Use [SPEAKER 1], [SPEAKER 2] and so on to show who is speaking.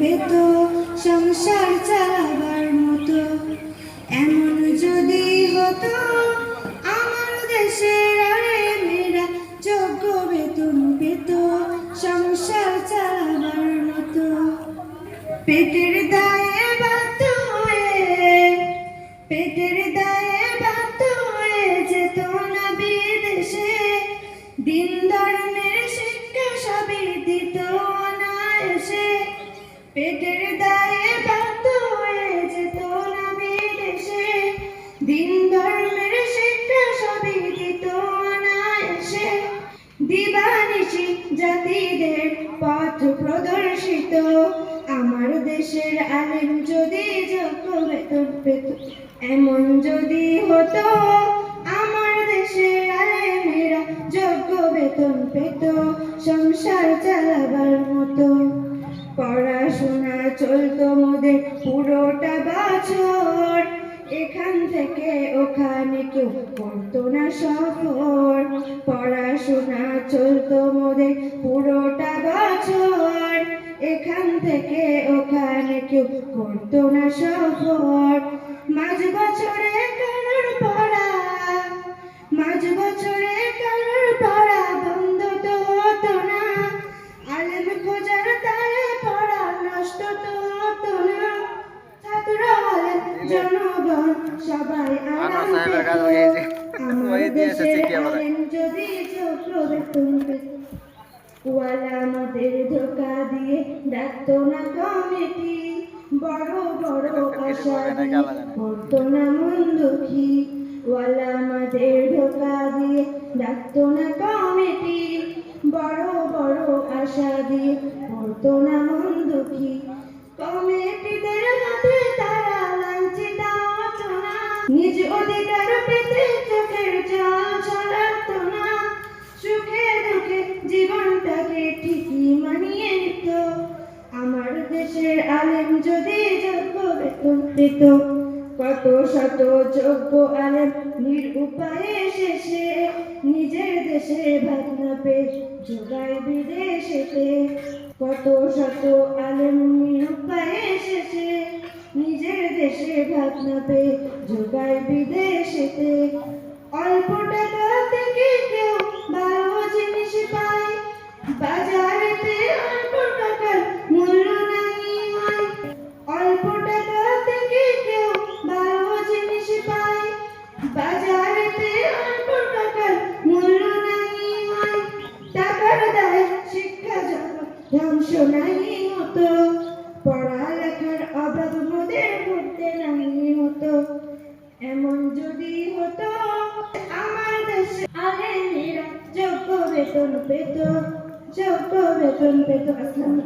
[SPEAKER 1] পেত সংসার চালাবার মতো। এমন যদি হতো, আমার দেশের আরে মেয়েরা যোগ্য বেতন পেত সংসার চালাবার মতো। পেটের দায়ে বাধ্য হয়ে, পেটের দায়ে বাধ্য হয়ে যেত না বিদেশে। দিন ধর্মের শিক্ষা সবই দিত। পেটের দায়ে বাধ্য হয়ে যেত না বিদেশে দিন ধর্মের শিক্ষা সবই দিত অনায়াসে। দিবানিশি জাতিদের পথ প্রদর্শিত। আমার দেশের আলেম যদি যোগ্য বেতন পেত, এমন যদি হতো, আমার দেশের আলেমেরা যোগ্য বেতন পেত। সংসার চালাবার মতো পড়াশোনা চলতো মোদের, পুরোটা বছর। এখান থেকে ওখানে কেউ করতো না সফর পড়াশোনা চলতো মোদের, পুরোটা বছর। এখান থেকে ওখানে কেউ করতো না সফর মাঝ বছরে বেতন ওয়ালা আমাদের ধোকা দিয়ে ডাকতো না কমিটি বড় বড় দিয়ে করতো না মন দুঃখী ওয়ালা আমাদের ধোকা দিয়ে ডাকতো না কমিটি বড় বড় আশা দিয়ে না মন দুঃখী নিজ অধিকার পেতে চোখের জল ছড়াতো না। সুখে দুঃখে জীবনটাকে ঠিকই মানিয়ে নিত। আমার দেশের আলেম যদি যোগ্য বেতন পেত, কত শত যোগ্য আলেম নিরুপায়ে শেষে নিজের দেশে ভাত না যোগায় বিদেশেতে। কত শত আলেম নিরুপায়ে শেষে নিজের দেশে ভাত না পেয়ে যোগায় বিদেশেতে। অল্প টাকা থেকে কেউ ভালো জিনিস পায়। বাজারেতে অল্প টাকার মূল্য নাই হয়। অল্প টাকা থেকে কেউ ভালো জিনিস পায়। বাজারেতে অল্প টাকার মূল্য নাই হয়। টাকার দায় শিক্ষা ধ্বংস নাই হতো। পড়ালেখার এমন যদি হতো আমার দেশে আলেমেরা যোগ্য বেতন পেত যোগ্য বেতন পেত আসসালামু